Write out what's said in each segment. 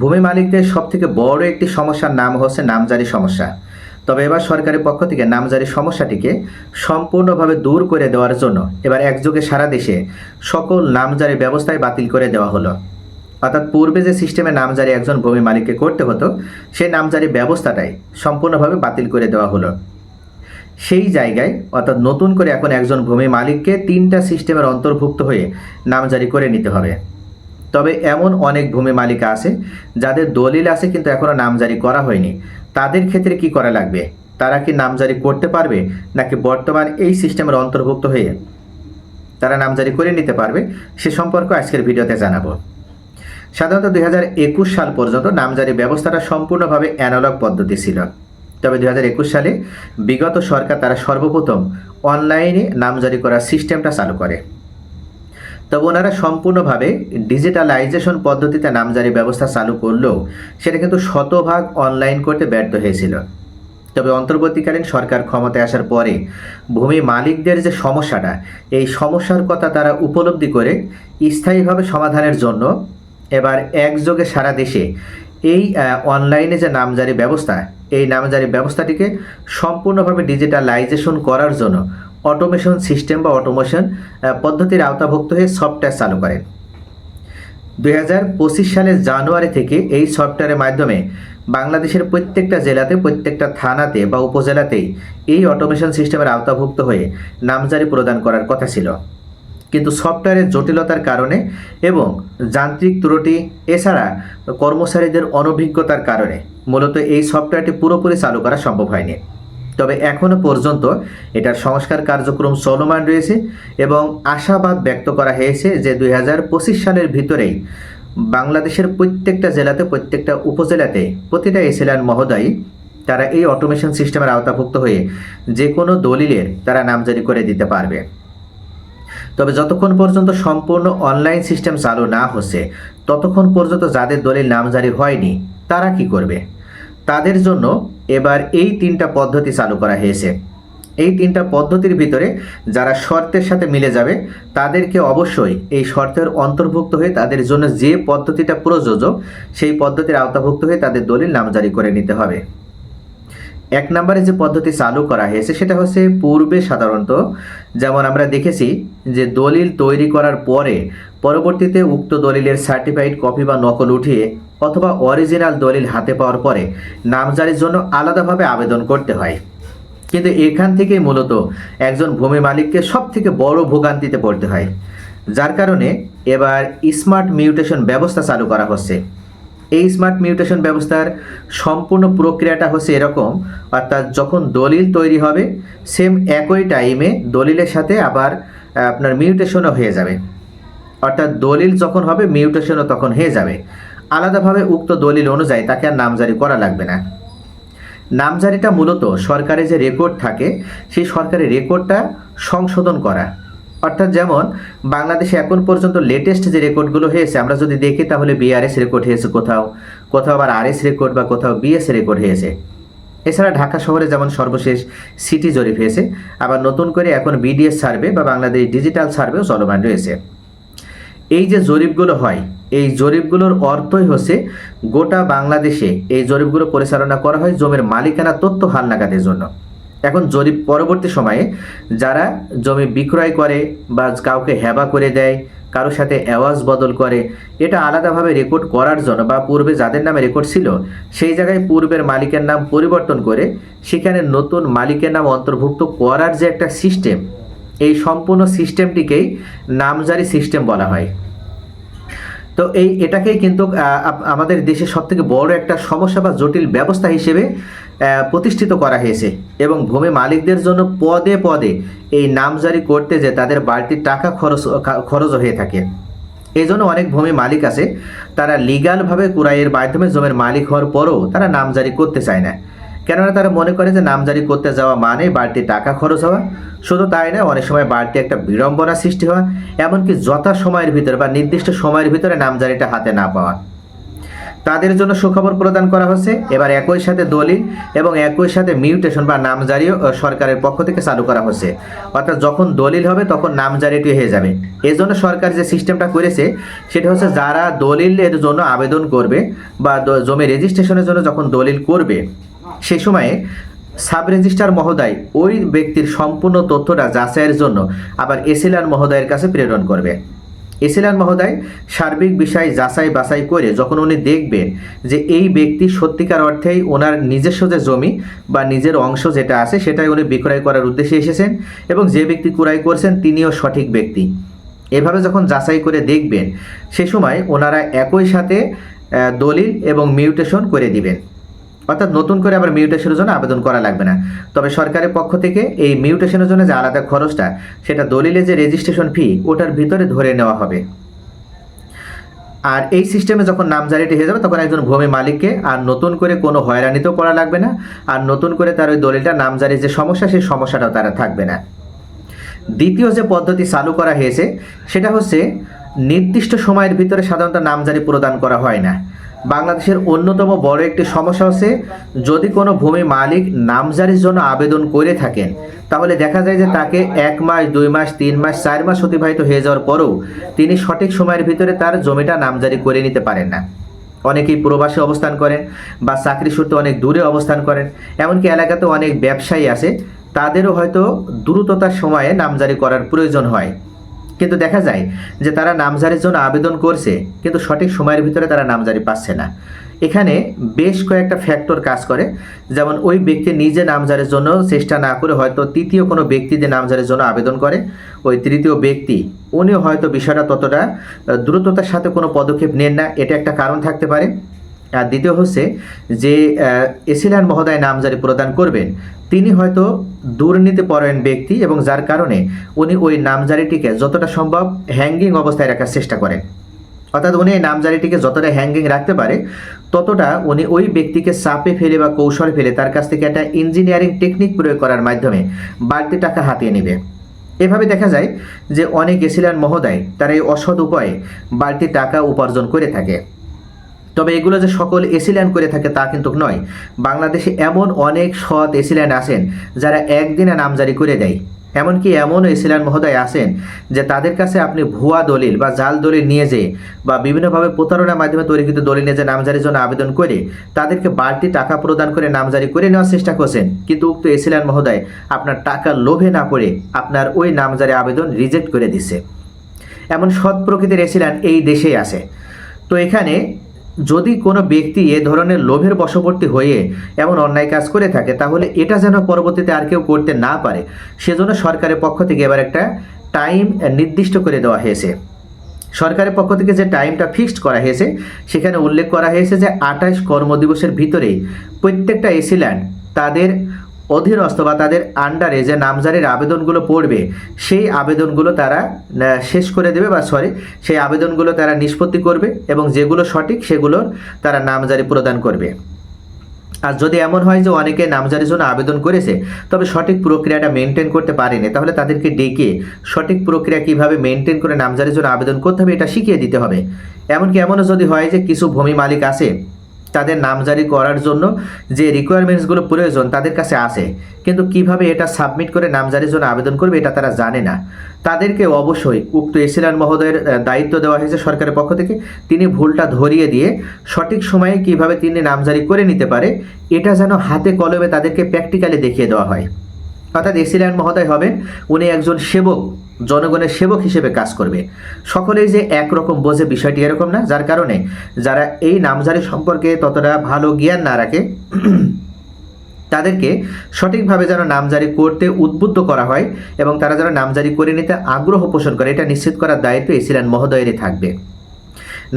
ভূমি মালিকদের সবথেকে বড় একটি সমস্যার নাম হচ্ছে নামজারি সমস্যা। তবে এবার সরকারের পক্ষ থেকে নামজারি সমস্যাটিকে সম্পূর্ণভাবে দূর করে দেওয়ার জন্য এবার একযোগে সারা দেশে সকল নামজারি ব্যবস্থায় বাতিল করে দেওয়া হলো। অর্থাৎ পূর্বে যে সিস্টেমে নামজারি একজন ভূমি মালিককে করতে হতো, সেই নামজারি ব্যবস্থাটাই সম্পূর্ণভাবে বাতিল করে দেওয়া হলো। সেই জায়গায় অর্থাৎ নতুন করে এখন একজন ভূমি মালিককে তিনটা সিস্টেমের অন্তর্ভুক্ত হয়ে নামজারি করে নিতে হবে। তবে এমন অনেক ভূমি মালিক আছে যাদের দলিল আছে কিন্তু এখনও নামজারি করা হয়নি। তাদের ক্ষেত্রে কি করা লাগবে? তারা কি নামজারি করতে পারবে নাকি বর্তমান এই সিস্টেমের অন্তর্ভুক্ত হয়ে তারা নামজারি করে নিতে পারবে? সে সম্পর্কে আজকের ভিডিওতে জানাব। সাধারণত দুই হাজার একুশ সাল পর্যন্ত নামজারি ব্যবস্থাটা সম্পূর্ণভাবে অ্যানালগ পদ্ধতি ছিল। তবে দু হাজার একুশ সালে বিগত সরকার তারা সর্বপ্রথম অনলাইনে নামজারি করার সিস্টেমটা চালু করে। তবে ওনারা সম্পূর্ণভাবে ডিজিটালাইজেশন পদ্ধতিতে নামজারি ব্যবস্থা চালু করলেও সেটা কিন্তু শতভাগ অনলাইন করতে ব্যর্থ হয়েছিল। তবে অন্তর্বর্তীকালীন সরকার ক্ষমতায় আসার পরে ভূমি মালিকদের যে সমস্যাটা, এই সমস্যার কথা তারা উপলব্ধি করে স্থায়ীভাবে সমাধানের জন্য এবার একযোগে সারা দেশে এই অনলাইনে যে নামজারি ব্যবস্থা, এই নামজারি ব্যবস্থাটিকে সম্পূর্ণভাবে ডিজিটালাইজেশন করার জন্য অটোমেশন সিস্টেম বা অটোমেশন পদ্ধতির আওতাভুক্ত হয়ে সফটওয়্যার চালু করেন দু হাজার পঁচিশ সালের জানুয়ারি থেকে এই সফটওয়্যারের মাধ্যমে বাংলাদেশের প্রত্যেকটা জেলাতে, প্রত্যেকটা থানাতে বা উপজেলাতেই এই অটোমেশন সিস্টেমের আওতাভুক্ত হয়ে নামজারি প্রদান করার কথা ছিল। কিন্তু সফটওয়্যারের জটিলতার কারণে এবং যান্ত্রিক ত্রুটি, এছাড়া কর্মচারীদের অনভিজ্ঞতার কারণে মূলত এই সফটওয়্যারটি পুরোপুরি চালু করা সম্ভব হয়নি। তবে এখনও পর্যন্ত এটার সংস্কার কার্যক্রম চলমান রয়েছে এবং আশাবাদ ব্যক্ত করা হয়েছে যে দুই হাজার পঁচিশ সালের ভিতরেই বাংলাদেশের প্রত্যেকটা জেলাতে, প্রত্যেকটা উপজেলাতে প্রতিটা এসিলান মহোদয় তারা এই অটোমেশন সিস্টেমের আওতাভুক্ত হয়ে যে কোনো দলিলের তারা নামজারি করে দিতে পারবে। তবে যতক্ষণ পর্যন্ত সম্পূর্ণ অনলাইন সিস্টেম চালু না হচ্ছে, ততক্ষণ পর্যন্ত যাদের দলিল নামজারি হয়নি, তারা কি করবে? তাদের জন্য এবার এই তিনটা পদ্ধতি চালু করা হয়েছে। এই তিনটা পদ্ধতির ভিতরে যারা শর্তের সাথে মিলে যাবে, তাদেরকে অবশ্যই এই শর্তের অন্তর্ভুক্ত হয়ে তাদের জন্য যে পদ্ধতিটা প্রযোজ্য, সেই পদ্ধতির আওতাভুক্ত হয়ে তাদের দলিল নামজারি করে নিতে হবে। এক নম্বরে যে পদ্ধতি চালু করা হয়েছে, সেটা হচ্ছে পূর্বে সাধারণত, যেমন আমরা দেখেছি যে দলিল তৈরি করার পরে পরবর্তীতে উক্ত দলিলের সার্টিফাইড কপি বা নকল উঠিয়ে অথবা অরিজিনাল দলিল হাতে পাওয়ার পরে নামজারির জন্য আলাদাভাবে আবেদন করতে হয়। কিন্তু এখান থেকেই মূলত একজন ভূমি মালিককে সব থেকে বড় ভোগান্তিতে পড়তে হয়। যার কারণে এবার স্মার্ট মিউটেশন ব্যবস্থা চালু করা হচ্ছে। এই স্মার্ট মিউটেশন ব্যবস্থার সম্পূর্ণ প্রক্রিয়াটা হচ্ছে এরকম, অর্থাৎ যখন দলিল তৈরি হবে সেম একই টাইমে দলিলের সাথে আবার আপনার মিউটেশনও হয়ে যাবে। অর্থাৎ দলিল যখন হবে মিউটেশনও তখন হয়ে যাবে। আলাদাভাবে উক্ত দলিল অনুযায়ী তাকে আর নামজারি করা লাগবে না। নামজারিটা মূলত সরকারের যে রেকর্ড থাকে, সেই সরকারি রেকর্ডটা সংশোধন করা। অর্থাৎ যেমন, বাংলাদেশে এখন পর্যন্ত লেটেস্ট যে রেকর্ডগুলো হয়েছে, আমরা যদি দেখি তাহলে বিআরএস রেকর্ড হয়েছে কোথাও কোথাও আবার আরএস রেকর্ড বা কোথাও বিএস রেকর্ড হয়েছে। এছাড়া ঢাকা শহরে যেমন সর্বশেষ সিটি জরিপ হয়েছে, আবার নতুন করে এখন বিডিএস সার্ভে বা বাংলাদেশ ডিজিটাল সার্ভেও চলমান রয়েছে। এই যে জরিপগুলো হয়, এই জরিপগুলোর অর্থই হচ্ছে গোটা বাংলাদেশে এই জরিপগুলো পরিচালনা করা হয় জমির মালিকানা তথ্য হালনাগাদের জন্য। এখন জরিপ পরবর্তী সময়ে যারা জমি বিক্রয় করে বা কাউকে হেবা করে দেয়, কারোর সাথে অ্যাওয়াজ বদল করে, এটা আলাদাভাবে রেকর্ড করার জন্য বা পূর্বে যাদের নামে রেকর্ড ছিল, সেই জায়গায় পূর্বের মালিকের নাম পরিবর্তন করে সেখানে নতুন মালিকের নাম অন্তর্ভুক্ত করার যে একটা সিস্টেম এই সম্পূর্ণ সিস্টেমটিকেই নামজারি সিস্টেম বলা হয়। তো এই এটাকেই কিন্তু আমাদের দেশে সব থেকে বড় একটা সমস্যা বা জটিল ব্যবস্থা হিসেবে প্রতিষ্ঠিত করা হয়েছে এবং ভূমি মালিকদের জন্য পদে পদে এই নামজারি করতে যে তাদের বাড়তি টাকা খরচ খরচ হয়ে থাকে। এই জন্য অনেক ভূমি মালিক আছে, তারা লিগালভাবে কুরাইয়ের মাধ্যমে জমির মালিক হওয়ার পরও তারা নামজারি করতে চায় না। কেননা তারা মনে করে যে নামজারি করতে যাওয়া মানে বাড়তি টাকা খরচ হওয়া। শুধু তাই না, অনেক সময় বাড়তি একটা বিড়ম্বনা সৃষ্টি হওয়া, এমনকি যথা সময়ের ভিতরে বা নির্দিষ্ট সময়ের ভিতরে নামজারিটা হাতে না পাওয়া। তাদের জন্য সুখবর প্রদান করা হচ্ছে। এবার একই সাথে দলিল এবং একই সাথে মিউটেশন বা নামজারিও সরকারের পক্ষ থেকে চালু করা হচ্ছে। অর্থাৎ যখন দলিল হবে, তখন নামজারিটি হয়ে যাবে। এই জন্য সরকার যে সিস্টেমটা করেছে, সেটা হচ্ছে যারা দলিলের জন্য আবেদন করবে বা জমি রেজিস্ট্রেশনের জন্য যখন দলিল করবে সেই সময়ে সাব রেজিস্ট্রার মহোদয় ওই ব্যক্তির সম্পূর্ণ তথ্যটা যাচাইয়ের জন্য আবার এসিলার মহোদয়ের কাছে প্রেরণ করবে। এসিলান মহোদয় সার্বিক বিষয় যাচাই বাছাই করে যখন উনি দেখবেন যে এই ব্যক্তি সত্যিকার অর্থেই ওনার নিজস্ব যে জমি বা নিজের অংশ যেটা আছে সেটাই উনি বিক্রয় করার উদ্দেশ্যে এসেছেন এবং যে ব্যক্তি ক্রয় করছেন তিনিও সঠিক ব্যক্তি। এভাবে যখন যাচাই করে দেখবেন, সে সময় ওনারা একই সাথে দলিল এবং মিউটেশন করে দিবেন। অর্থাৎ নতুন করে আবার মিউটেশনের জন্য আবেদন করা লাগবে না। তবে সরকারের পক্ষ থেকে এই মিউটেশনের জন্য যে আলাদা খরচটা, সেটা দলিলে যে রেজিস্ট্রেশন ফি ওটার ভিতরে ধরে নেওয়া হবে। আর এই সিস্টেমে যখন নামজারিটি হয়ে যাবে, তখন একজন ভূমি মালিককে আর নতুন করে কোনো হয়রানিতেও পড়া লাগবে না, আর নতুন করে তার ওই দলিলটা নামজারির যে সমস্যা, সেই সমস্যাটাও তারা থাকবে না। দ্বিতীয় যে পদ্ধতি চালু করা হয়েছে, সেটা হচ্ছে নির্দিষ্ট সময়ের ভিতরে সাধারণত নামজারি প্রদান করা হয় না। বাংলাদেশের অন্যতম বড় একটি সমস্যা হচ্ছে, যদি কোনো ভূমি মালিক নামজারির জন্য আবেদন করে থাকেন, তাহলে দেখা যায় যে তাকে এক মাস, দুই মাস, তিন মাস, চার মাস অতিবাহিত হয়ে যাওয়ার পরেও তিনি সঠিক সময়ের ভিতরে তার জমিটা নামজারি করে নিতে পারেন না। অনেকেই প্রবাসে অবস্থান করেন বা চাকরি সূত্রে অনেক দূরে অবস্থান করেন, এমনকি এলাকাতে অনেক ব্যবসায়ী আছে, তাদেরও হয়তো দ্রুততার সময়ে নামজারি করার প্রয়োজন হয়। কিন্তু দেখা যায় যে তারা নামজারির জন্য আবেদন করছে, কিন্তু সঠিক সময়ের ভিতরে তারা নামজারি পাচ্ছে না। এখানে বেশ কয়েকটা ফ্যাক্টর কাজ করে। যেমন ওই ব্যক্তি নিজে নামজারির জন্য চেষ্টা না করে হয়তো তৃতীয় কোনো ব্যক্তি যে নামজারির জন্য আবেদন করে, ওই তৃতীয় ব্যক্তি, উনিও হয়তো বিষয়টা ততটা দ্রুততার সাথে কোনো পদক্ষেপ নেন না। এটা একটা কারণ থাকতে পারে। আর দ্বিতীয় হচ্ছে যে এসিলান মহোদয় নামজারি প্রদান করবেন, তিনি হয়তো দুর্নীতিপরায়ণ ব্যক্তি এবং যার কারণে উনি ওই নামজারিটিকে যতটা সম্ভব হ্যাঙ্গিং অবস্থায় রাখার চেষ্টা করেন। অর্থাৎ উনি এই নামজারিটিকে যতটা হ্যাঙ্গিং রাখতে পারে, ততটা উনি ওই ব্যক্তিকে চাপে ফেলে বা কৌশল ফেলে তার কাছ থেকে একটা ইঞ্জিনিয়ারিং টেকনিক প্রয়োগ করার মাধ্যমে বাড়তি টাকা হাতিয়ে নেবে। এভাবে দেখা যায় যে, অনেক এসিলান মহোদয় তারা এই অসৎ উপায়ে বাড়তি টাকা উপার্জন করে থাকে। তবে এগুলো যে সকল এসিল্যান্ড করে থাকে তা কিন্তু নয়। বাংলাদেশে এমন অনেক সৎ এসিল্যান্ড আছেন যারা একদিনে নামজারি করে দেয়। এমনকি এমন এসিল্যান্ড মহোদয় আছেন যে তাদের কাছে আপনি ভুয়া দলিল বা জাল দলিল নিয়ে যে বা বিভিন্নভাবে প্রতারণার মাধ্যমে তৈরিকৃত দলিল নিয়ে যে নামজারির জন্য আবেদন করে, তাদেরকে বাড়তি টাকা প্রদান করে নামজারি করে নেওয়ার চেষ্টা করছেন। কিন্তু উক্ত এসিল্যান্ড মহোদয় আপনার টাকা লোভে না পড়ে আপনার ওই নামজারি আবেদন রিজেক্ট করে দিচ্ছে। এমন সৎ প্রকৃতির এসিল্যান্ড এই দেশেই আছে। তো এখানে যদি কোনো ব্যক্তি এ ধরনের লোভের বশবর্তী হয়ে এমন অন্যায় কাজ করে থাকে, তাহলে এটা যেন পরবর্তীতে আর কেউ করতে না পারে। সেজন্য সরকারের পক্ষ থেকে এবার একটা টাইম নির্দিষ্ট করে দেওয়া হয়েছে। সরকারের পক্ষ থেকে যে টাইমটা ফিক্সড করা হয়েছে, সেখানে উল্লেখ করা হয়েছে যে আঠাশ কর্মদিবসের ভিতরে প্রত্যেকটা এসিল্যান্ড তাদের অধীনস্থ বা তাদের আন্ডারে যে নামজারির আবেদনগুলো পড়বে, সেই আবেদনগুলো তারা শেষ করে দেবে বা সরি সেই আবেদনগুলো তারা নিষ্পত্তি করবে এবং যেগুলো সঠিক সেগুলোর তারা নামজারি প্রদান করবে। আর যদি এমন হয় যে অনেকে নামজারির জন্য আবেদন করেছে, তবে সঠিক প্রক্রিয়াটা মেনটেন করতে পারেনি, তাহলে তাদেরকে ডেকে সঠিক প্রক্রিয়া কীভাবে মেনটেন করে নামজারির জন্য আবেদন করতে হবে এটা শিখিয়ে দিতে হবে। এমনকি এমনও যদি হয় যে কিছু ভূমি মালিক আছে তাদের নামজারি করার জন্য যে রিকোয়ারমেন্টসগুলো প্রয়োজন তাদের কাছে আছে। কিন্তু কীভাবে এটা সাবমিট করে নামজারির জন্য আবেদন করবে এটা তারা জানে না। তাদেরকে অবশ্যই উক্ত এসিলান মহোদয়ের দায়িত্ব দেওয়া হয়েছে সরকারের পক্ষ থেকে। তিনি ভুলটা ধরিয়ে দিয়ে সঠিক সময়ে কীভাবে তিনি নামজারি করে নিতে পারে, এটা যেন হাতে কলমে তাদেরকে প্র্যাকটিক্যালি দেখিয়ে দেওয়া হয়। অর্থাৎ এসিলান মহোদয় হবেন, উনি একজন সেবক, জনগণের সেবক হিসেবে কাজ করবে। সকলেই যে একরকম বোঝে বিষয়টি এরকম না, যার কারণে যারা এই নামজারি সম্পর্কে ততটা ভালো জ্ঞান না রাখে, তাদেরকে সঠিকভাবে যেন নামজারি করতে উদ্বুদ্ধ করা হয় এবং তারা যেন নামজারি করে নিতে আগ্রহ পোষণ করে, এটা নিশ্চিত করার দায়িত্ব এসিলান মহোদয়েরই থাকবে।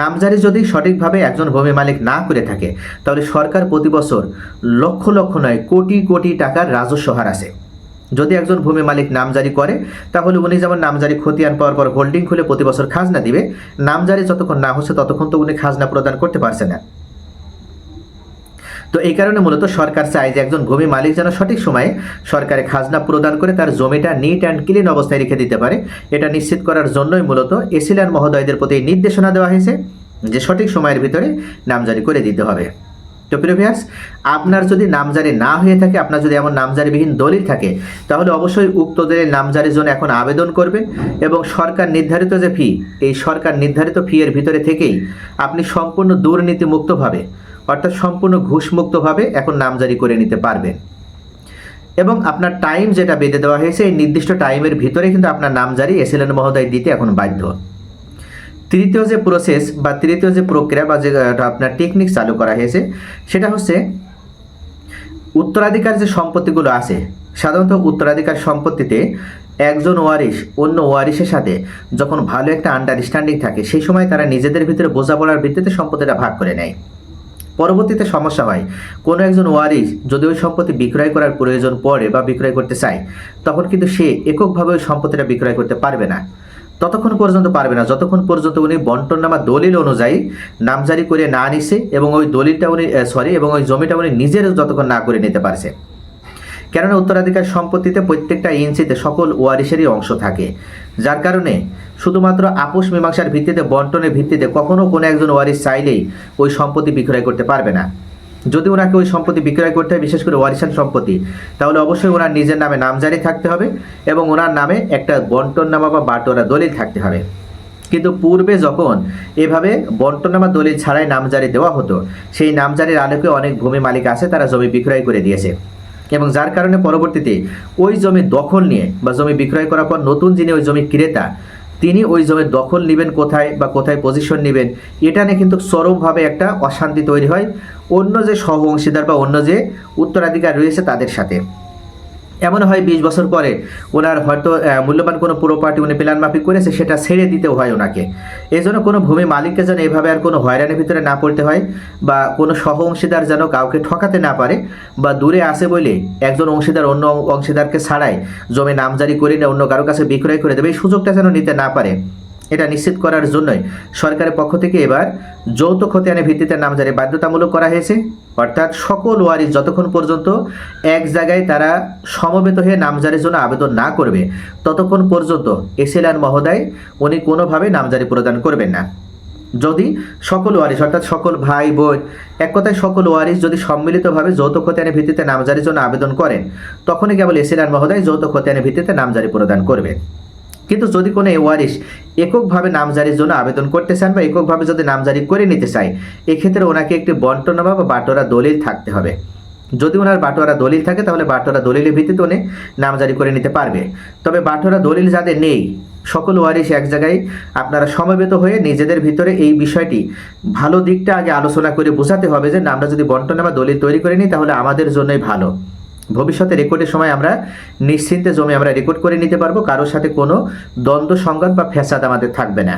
নামজারি যদি সঠিকভাবে একজন ভূমি মালিক না করে থাকে, তাহলে সরকার প্রতি বছর লক্ষ লক্ষ নয়, কোটি কোটি টাকার রাজস্ব হার আছে। যদি একজন ভূমি মালিক নামজারি করে, তাহলে উনি যেমন নামজারি খতিয়ান পাওয়ার পর হোল্ডিং খুলে প্রতি বছর খাজনা দিবে, নামজারি যতক্ষণ না হচ্ছে ততক্ষণ তো উনি খাজনা প্রদান করতে পারছে না। তো এই কারণে মূলত সরকার চায় যে একজন ভূমি মালিক যেন সঠিক সময়ে সরকারে খাজনা প্রদান করে তার জমিটা নিট অ্যান্ড ক্লিন অবস্থায় রেখে দিতে পারে। এটা নিশ্চিত করার জন্যই মূলত এসিলান মহোদয়দের প্রতি নির্দেশনা দেওয়া হয়েছে যে সঠিক সময়ের ভিতরে নামজারি করে দিতে হবে। তো আপনার যদি নামজারি না হয়ে থাকে, আপনার যদি এমন নামজারিবিহীন দলিল থাকে, তাহলে অবশ্যই উক্ত দলিল নামজারির জন্য এখন আবেদন করবেন এবং সরকার নির্ধারিত যে ফি এই সরকার নির্ধারিত ফি এর ভিতরে থেকেই আপনি সম্পূর্ণ দুর্নীতিমুক্তভাবে, অর্থাৎ সম্পূর্ণ ঘুষমুক্তভাবে এখন নামজারি করে নিতে পারবেন। এবং আপনার টাইম যেটা বেঁধে দেওয়া হয়েছে, এই নির্দিষ্ট টাইমের ভিতরে কিন্তু আপনার নামজারি এসএলএন মহোদয় দিতে এখন বাধ্য। তৃতীয় যে প্রসেস বা তৃতীয় যে প্রক্রিয়া বা যে আপনার টেকনিক চালু করা হয়েছে, সেটা হচ্ছে উত্তরাধিকার যে সম্পত্তিগুলো আছে, সাধারণত উত্তরাধিকার সম্পত্তিতে একজন ওয়ারিশ অন্য ওয়ারিশের সাথে যখন ভালো একটা আন্ডারস্ট্যান্ডিং থাকে, সেই সময় তারা নিজেদের ভিতরে বোঝাপড়ার ভিত্তিতে সম্পত্তিটা ভাগ করে নেয়। পরবর্তীতে সমস্যা হয়, কোনো একজন ওয়ারিশ যদি ওই সম্পত্তি বিক্রয় করার প্রয়োজন পড়ে বা বিক্রয় করতে চায়, তখন কিন্তু সে এককভাবে ওই সম্পত্তিটা বিক্রয় করতে পারবে না। ততক্ষণ পর্যন্ত পারবে না। যতক্ষণ পর্যন্ত উনি বন্টননামা দলিল অনুযায়ী নামজারি করে না নিছে এবং ওই দলিলটা উনি সরি এবং ওই জমিটা উনি নিজের যতক্ষণ না করে নিতে পারছে। কেননা উত্তরাধিকার সম্পত্তিতে প্রত্যেকটা ইঞ্চিতে সকল ওয়ারিশেরই অংশ থাকে। যার কারণে শুধুমাত্র আপোষ মীমাংসার ভিত্তিতে, বন্টনের ভিত্তিতে কখনো কোনো একজন ওয়ারিশ চাইলেই ওই সম্পত্তি বিক্রয় করতে পারবে না। যদি ওনাকে ওই সম্পত্তি বিক্রয় করতে হয়, বিশেষ করে ওয়ারিশান সম্পত্তি, তাহলে অবশ্যই ওনার নিজের নামে নামজারি থাকতে হবে এবং ওনার নামে একটা বন্টননামা বা বাটোয়ারা দলিল থাকতে হবে। কিন্তু পূর্বে যখন এভাবে বন্টনামা দলিল ছাড়াই নামজারি দেওয়া হতো, সেই নামজারির আলোকে অনেক ভূমি মালিক আছে, তারা জমি বিক্রয় করে দিয়েছে। এবং যার কারণে পরবর্তীতে ওই জমি দখল নিয়ে বা জমি বিক্রয় করার পর নতুন যিনি ওই জমি ক্রেতা, তিনি ওই জমির দখল নেবেন কোথায় বা কোথায় পজিশন নেবেন, এটা নিয়ে কিন্তু চরমভাবে একটা অশান্তি তৈরি হয়। অন্য যে সহ অংশীদার বা অন্য যে উত্তরাধিকার রয়েছে তাদের সাথে। এমন হয় বিশ বছর পরে ওনার হয়তো মূল্যবান কোনো প্রপার্টি উনি প্ল্যান মাফিক করেছে, সেটা ছেড়ে দিতেও হয় ওনাকে। এই জন্য কোনো ভূমি মালিককে যেন এভাবে আর কোনো হয়রানির ভিতরে না পড়তে হয় বা কোনো সহ অংশীদার যেন কাউকে ঠকাতে না পারে বা দূরে আসে বলে একজন অংশীদার অন্য অংশীদারকে ছাড়াই জমি নামজারি করে না অন্য কারও কাছে বিক্রয় করে দেবে, এই সুযোগটা যেন নিতে না পারে। এটা নিশ্চিত করার জন্যই সরকারের পক্ষ থেকে এবার যৌথ খতিয়ানের ভিত্তিতে নামজারি বাধ্যতামূলক করা হয়েছে। অর্থাৎ সকল ওয়ারিশ যতক্ষণ পর্যন্ত এক জায়গায় তারা সমবেত হয়ে নামজারির জন্য আবেদন না করবে, ততক্ষণ পর্যন্ত এসএলআর মহোদয় উনি কোনোভাবে নামজারি প্রদান করবেন না। যদি সকল ওয়ারিস অর্থাৎ সকল ভাই, বোন, এক কথায় সকল ওয়ারিশ যদি সম্মিলিতভাবে যৌথ খতিয়ানের ভিত্তিতে নামজারির জন্য আবেদন করেন, তখনই কেবল এসএলআর মহোদয় যৌথ খতিয়ানের ভিত্তিতে নামজারি প্রদান করবেন কিন্তু যদি কোনো ওয়ারিশ এককভাবে নামজারির জন্য আবেদন করতে চান বা এককভাবে যদি নামজারি করে নিতে চায়, এক্ষেত্রে ওনাকে একটি বন্টনামা বা বাটোয়ারা দলিল থাকতে হবে। যদি ওনার বাটোয়ারা দলিল থাকে, তাহলে বাটোয়ারা দলিলের ভিত্তিতে উনি নামজারি করে নিতে পারবে। তবে বাটোয়ারা দলিল যাদের নেই, সকল ওয়ারিশ এক জায়গায় আপনারা সমবেত হয়ে নিজেদের ভিতরে এই বিষয়টি ভালো দিকটা আগে আলোচনা করে বোঝাতে হবে যে আমরা যদি বন্টনামা দলিল তৈরি করে নিই, তাহলে আমাদের জন্যই ভালো। ভবিষ্যতে রেকর্ডের সময় আমরা নিশ্চিন্তে জমি আমরা রেকর্ড করে নিতে পারব, কারোর সাথে কোনো দ্বন্দ্ব, সংঘাত বা ফ্যাসাদ আমাদের থাকবে না।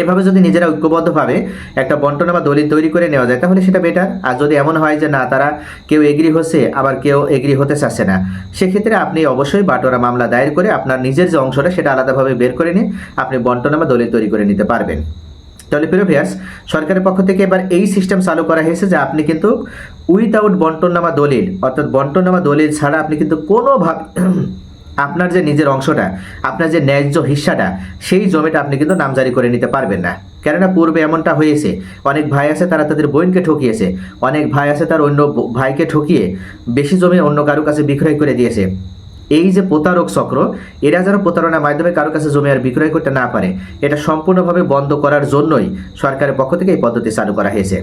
এভাবে যদি নিজেরা ঐক্যবদ্ধভাবে একটা বন্টনা বা দলিল তৈরি করে নেওয়া যায়, তাহলে সেটা বেটার আর যদি এমন হয় যে না, তারা কেউ এগ্রি হচ্ছে, আবার কেউ এগ্রি হতে চাচ্ছে না, সেক্ষেত্রে আপনি অবশ্যই বাটোরা মামলা দায়ের করে আপনার নিজের যে অংশটা, সেটা আলাদাভাবে বের করে নিয়ে আপনি বন্টনা বা দলিল তৈরি করে নিতে পারবেন। তাহলে প্রিভিয়াস সরকারের পক্ষ থেকে এবার এই সিস্টেম চালু করা হয়েছে যে আপনি কিন্তু উইথাউট বন্টননামা দলিল, অর্থাৎ বন্টননামা দলিল ছাড়া আপনি কিন্তু কোনোভাবে আপনার যে নিজের অংশটা, আপনার যে ন্যায্য হিস্সাটা, সেই জমিটা আপনি কিন্তু নামজারি করে নিতে পারবেন না। কেননা পূর্বে এমনটা হয়েছে, অনেক ভাই আছে তারা তাদের বোনকে ঠকিয়েছে, অনেক ভাই আছে তার অন্য ভাইকে ঠকিয়ে বেশি জমি অন্য কারও কাছে বিক্রয় করে দিয়েছে। এই যে প্রতারক চক্র, এরা যেন প্রতারণার মাধ্যমে কারও কাছে জমি আর বিক্রয় করতে না পারে, এটা সম্পূর্ণভাবে বন্ধ করার জন্যই সরকারের পক্ষ থেকে এই পদ্ধতি চালু করা হয়েছে।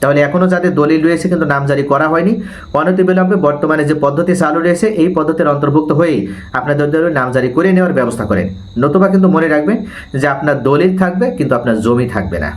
তাহলে এখনও যাদের দলিল রয়েছে কিন্তু নামজারি করা হয়নি, অনতি অনতিবিলম্বে বর্তমানে যে পদ্ধতি চালু রয়েছে, এই পদ্ধতির অন্তর্ভুক্ত হয়েই আপনাদের দলিল নাম জারি করে নেওয়ার ব্যবস্থা করেন। নতুবা কিন্তু মনে রাখবেন যে আপনার দলিল থাকবে কিন্তু আপনার জমি থাকবে না।